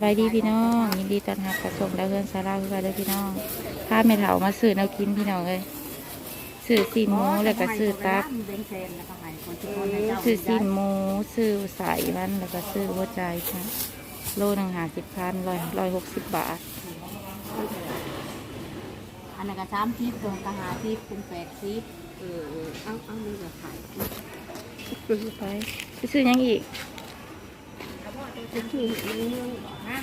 สบายดีพี่น้องยินดีต้อนรับกระชมดาวเรือนสาราคือกันเลยพี่น้องพาแม่เถามาซื้อแนวกินพี่น้องเลยซื้อซีนหมูแล้วก็ซื้อตับซื้อซีนหมูซื้อใส่มันแล้วก็ซื้อหัวใจค่ะโลหนึ่งหาสิบพันร้อยร้อยหกสิบบาท อันนั้นก็สามสิบตัวก็หาสิบเป็นแปดสิบเออเออเอาเอานี่ก็ขายไปไปซื้อหยังอีก เป็นชื่อเมืองเมืองบ่ห้าม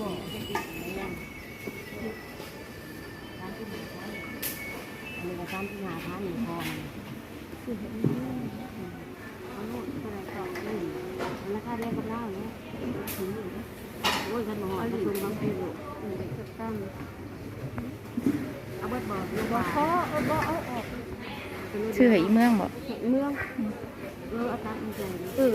บอกจะติดในนั้นอันนี้ก็ตามที่หาทานหนึ่งพองคือเห็นเมืองเอาหมดอะไรต่อนี่ราคาแรกกับเล่าเนี่ยถึงอยู่นะโอ้ยขนมกระตุ้นบางทีลูกเด็กจะตั้งเอาเบิดบอกลูกว่าเขาเอาบ่เอาออกซื้อให้อีเมืองบ่เห็นเมืองเอออาจารย์ใจเออ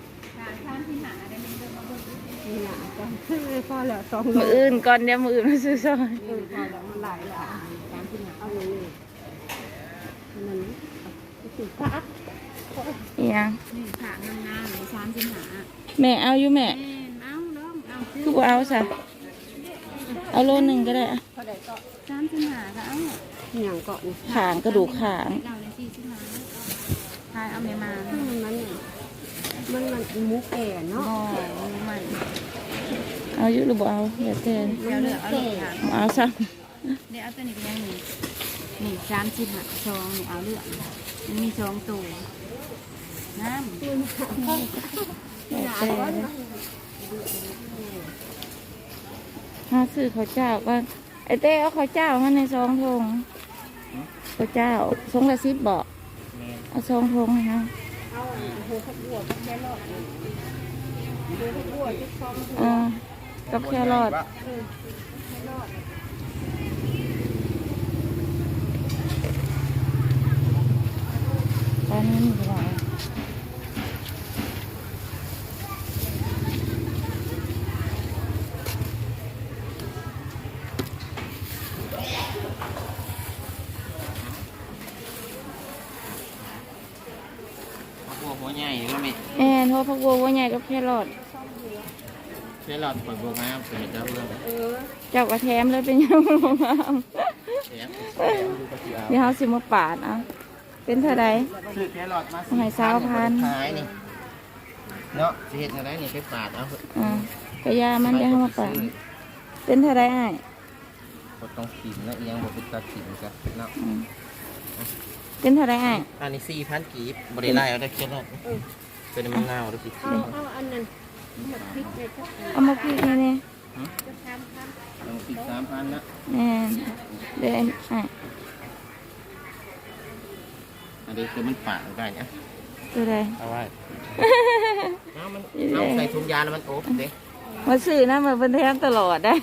พอแล้วสองมืออื่นก่อนเดี๋ยวมืออื่นมาซื้อซอยพอแล้วมันหลายละสามสิบห้าเอาเลยนั่นสิพักอีหยังนี่ค่ะงามๆในสามสิบหาแม่เอาอยู่แม่ แม่เอาน้องเอาซื้อคือบ่เอาซะเอาโลหนึ่งก็ได้อะสามสิบหาก็เอาอย่างก่อนขางกระดูกขางเราในสี่สิบหาทายเอาไม่มา มันมัน มันมันมุกแก่เนาะบ่ใหม่เอาอยู่หรือบ่เอาเดี๋ยวแต่เดี๋ยวเหลือเอาลูกค่ะเอาซะเดี๋ยวเอาตัวนี้ก็ยังมีนี่สามสิบหาซองนี่เอาเลือกมันมีสองตัวน้ำเดี๋ยวแต่หาซื้อข้าวเจ้าก็ไอ้เต้เอาข้าวเจ้ามาในซองทงข้าวเจ้าซองละสิบบอกเอาซองทงให้เฮาเอา หัวขับบัวกับแค่รอดหัวขับบัวที่คลองอ่ากับแครอทตอนนี้มีอะไร พวกหัว ใหญ่ก็มีแอนเพราะพักบัวว่าใหญ่กับแครอทเชื่อหลอดปล่อยบัวงามเป็นเจ้าเรื่องเออเจ้ากระแทมเลยเป็นยังไงบ้างเสียงดูกระเทียมเดี๋ยวเขาสิมาปาดเอาเป็นเท่าไรซื้อแครอทมาให้สาวพันขายนี่เนาะสิเห็ดอะไรนี่ไปปาดเอาอ่าก็ยามันเดี๋ยวเขามาปาดเป็นเท่าไรอ้ายก็ต้องกินแล้วยังบ่เป็นตากินกันเนาะอืม เป็นเท่าไรอ้ายอันนี้สี่พันกีบบริไลเอาได้แครอทเป็นมะนาวดูสิเอาเอาอันนั้นหมดพริกเลยครับเอามาพริกนี่นี่ต้องสิบสามพันนะแน่นเดี๋ยวอ้ายอันนี้คือมันปาดได้เนี่ยตัวใดเอาไว้เอามันเอาใส่ถุงยาแล้วมันโอ๊บเด้มาซื้อนะมาเป็นแทมตลอดได้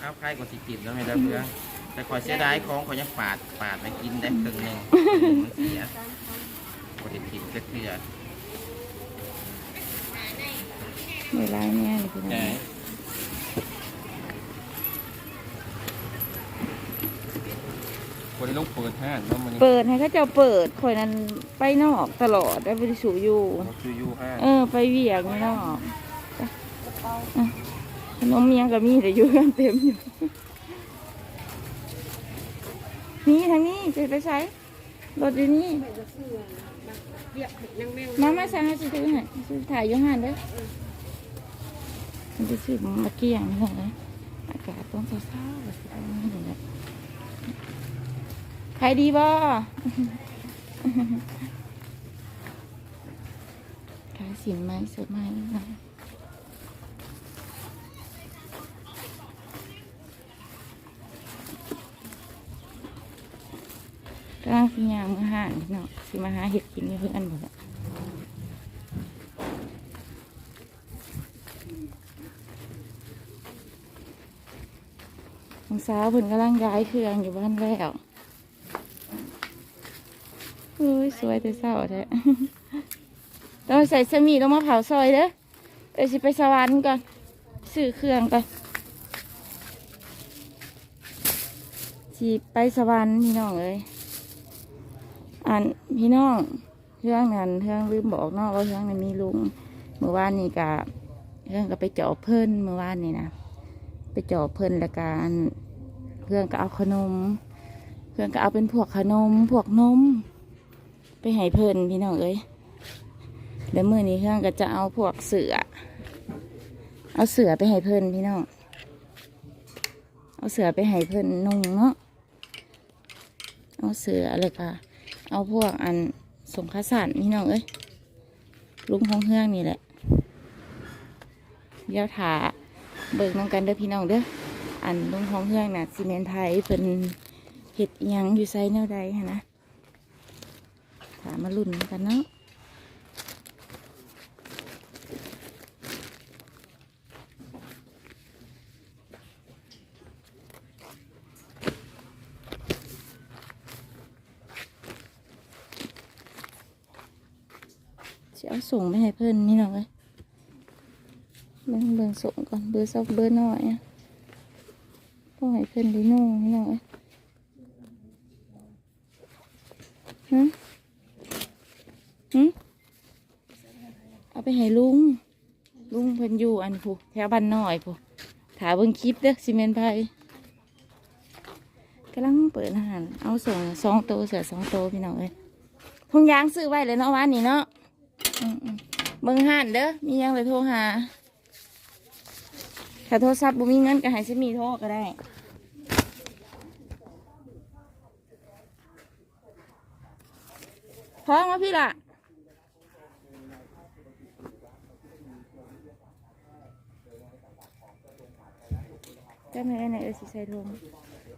เอาใครกว่าสิกินแล้วไม่ได้เพื่อ แต่คอยเสียดายของคอยยังปาดปาดไปกินได้ครึ่งหนึ่งมันเสียบริกินก็คือเวลาเนี่ยเลยพี่น้แต่องคนที่ต้องเปิดห้างเนาะมันเปิดให้เขาเจ้าเปิดคอยนั้นไปนอกตลอดได้ไปสู่อยู่คือยูห้างเออ ไปเวียกนี่นอกไปอะขนมเมียงกับมีแต่อยู่กันเต็มอยู่ นี่ทางนี้จะไปใช้รถอยู่นี่เรียกนางแมงมามาสั่งให้ซื้อให้ซื้อถ่ายอยูหันเด้อมันจะซื้อมาเกี่ยงนี่เหรออากาศต้องเศร้าๆแบบนี้เลยนะขายดีบ่ขายสินไหมสดไหมนะ กำลังสิยางมือห่างเนาะสิมาหาเห็ดกินอยู่เพื่อนหมดอะน้องสาวเพิ่นกำลังย้ายเครื่องอยู่บ้านแล้วเฮ้ยสวยแต่เศร้าแท้ต้องใส่สมีลงมาเผาซอยเด้อเดี๋ยวสิไปสวรรค์ก่อนซื้อเครื่องก่อนสิไปสวรรค์พี่น้องเอ้ย อันพี่น้องเรื่องนั้นเรื่องลืมบอกนาะว่าเรื่องนั้นมีลุงเมื่อวานนี่กะเรื่องก็ไปเจาะเพิ่นเมื่อวานนี่นะไปเจาะเพิ่นแล้วกันเพื่อนก็เอาขนมเพื่อนก็เอาเป็นพวกขนมพวกนมไปให้เพิ่นพี่น้องเอ้ยเดี๋ยวมื่อนี้เครื่องก็จะเอาพวกเสือเอาเสือไปให้เพิ่นพี่น้องเอาเสือไปให้เพิ่นนุ่งเนาะเอาเสืออะไรก็ เอาพวกอันสงคาสานพี่น้องเอ้ยลุงของเฮืองนี่แหละเดี๋ยวถาเบิกน้องกันเด้อพี่น้องเด้ออันลุงของเฮืองน่ะซีเมนต์ไทยเป็นเห็ดยังอยู่ไซแนวใดฮะนะถามมาลุ่นกันเนาะ จะเอา ส่งไปให้เพื่อนนี่หน่อยเบิ่งเบิ่งส่งก่อนเบอร์ซอกเบอร์หน้อยอะต้องให้เพื่อนดีนู่นี่หน่อยฮะฮึเอาไปให้ลุง ลุงเพิ่นอยู่อันผู้แถวบ้านน้อยผู้ถาเบิ่งคลิปเด้อซีเมนต์ไพกำลังเปิดอาหาร เอาส่งสองโตเสือสองโตพี่น้องเอ้ยทงยางซื้อไว้เลยเนาะวันนี้เนาะ บิ่งหันเด้อมียังเลยโทรหาถ้าโทรศัพท์บ่มีเงินก็ให้ซิมีโทรก็ได้พ้องมาพี่ล่ะก็ไม่ได้ในเออสิใส่ทง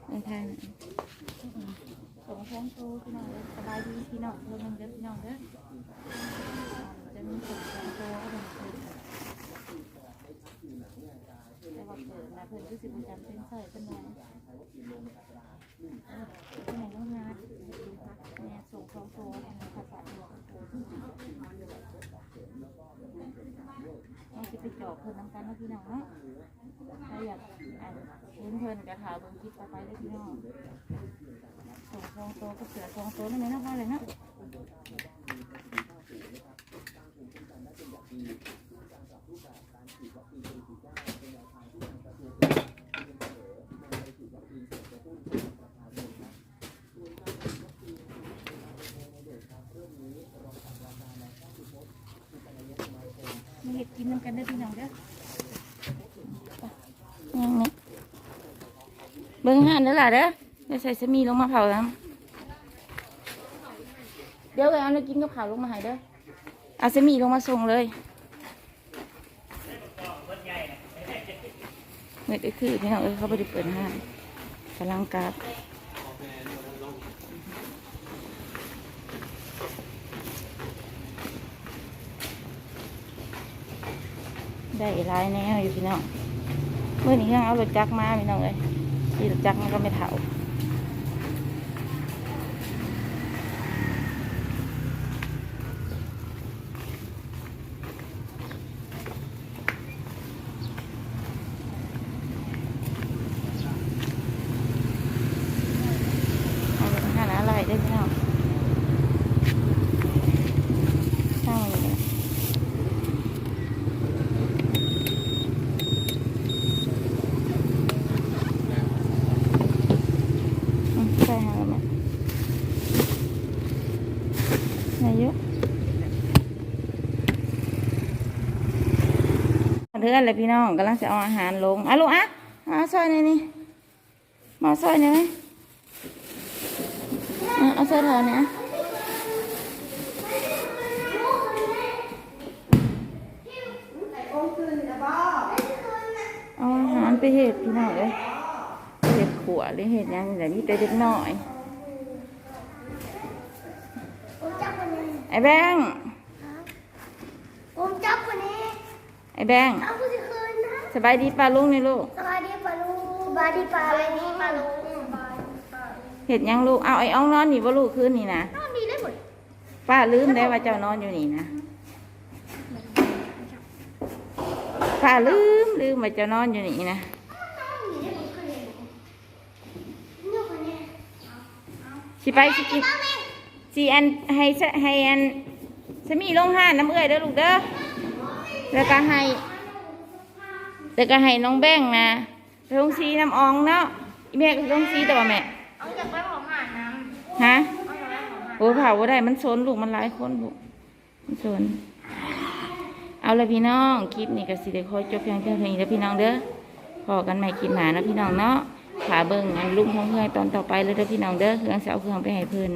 ในทางส่งท้องโตพี่น้องเด้อสบายดีพี่น้องเพิ่นเด้อพี่น้องเด้อ จะมีส่วนของตัวก็เป็นคือแต่ว่าเปิดมาเพิ่นคือสิบประจำเป็นใส่เป็นน้อยที่ไหนต้องงานเนี่ยส่งของตัวอันนี้ภาษาหลวงต้องสิไปจอบเพิ่นนำกันเนะพี่น้องเนาะถ้าอยากอ่านเห็นเพิ่นกระถาเบิ่งคลิปต่อไปเลยพี่น้องส่งของตัวก็เสือของตัวนั่นเองนะพ่อเลยนะ กินน้ำกันได้อพี่น้องเด้อไปยังนี่เบิ้งห่านเด้อล่ะเด้อเดี๋ยวใส่สมีลงมาเผาน้ำเดี๋ยวเลยเอาเนื้อกินกับข้าวลงมาให้เด้อเอาสมีลงมาส่งเลยเมื่อได้คือพี่น้องเอ้ยเขาไม่ได้เปิดห้างกำลังกราบ ได้หลายแนวอยู่พี่น้องเมื่อนี้ยังเอารถจักรมาพี่น้องเอ้ยขี่รถจักรมันก็ไม่เท่าอันนี้เป็นาะไรได้พี่น้องช่างมันเลยอืมใส่หาแล้วไหมไหนเยอะ เดือนเลยพี่น้องกำลังจะเอาอาหารลงอะลูกอะมาเอาซอยหนี่อยนี่มาซอยหนี่อยไหมเอาเสื้อเธอเนี่ยเอาอาหารไปเห็ดพี่น้องเลยเห็ดขัวหรือเห็ดยังแต่นี่แต่เด็กน้อยไอ้แบงค์ ผมจับคนนี้ ไอ้แบงค์เอาผู้ที่คืนนะสบายดีป่ะลุงนี่ลูกสวัสดีปะลุงบายดีปลาเลยนี่ปลาลงเห็ดหยังลูก เอาไอ้อ้องนอนนี่บ่ลูกคืนนี่นะนอนดีเลยหมดป้าลืมได้ว่าเจ้านอนอยู่นี่นะป้าลืมลืมว่าเจ้านอนอยู่นี่นะนี่คนนี้สิไปสิกินสิอันให้สะให้อันสมีลงห้านน้ำเอื้อยเด้อลูกเด้อ แล้วก็ให้ แล้วก็ให้น้องแบ้งนะไปลงสีน้ำอองเนาะอีแม่ก็ลงสีแต่ว่าแม่เอาจากไปของหาน้ฮะำเอาจากไปของหาโอ้เผาว่าได้มันโซนลูกมันหลายคนลูกมันโซนเอาละพี่น้องคลิปนี้ก็สิได้ขอจบเพียงแค่นี้แล้วพี่น้องเด้อพอกันใหม่คลิปหน้านะพี่น้องเนาะขาเบิ่งอันลุงของเพื่อนตอนต่อไปเลยเด้อพี่น้องเด้อเครื่องเสาเครื่องไปให้เพิ่น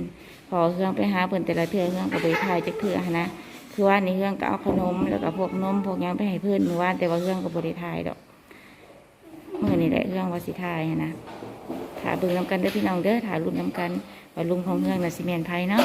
พอเครื่องไปหาเพิ่นแต่ละเทื่อเครื่องก็ไปถ่ายจักเทื่อหั้นนะ คือว่าในเครื่องก็เอาขนมแล้วก็พวกนมพวกยังไปให้เพื่อนเมื่อวาแต่ว่าเครื่องก็บริทายดอกเมื่อนี่แหละเครื่องวสิทายนะถ่าเบิ่งน้ำกันเด้อพี่น้องเด้อถ่ารุ่นนํกันว่าลุงของเครื่องน่ะสิแม่นไผเนาะ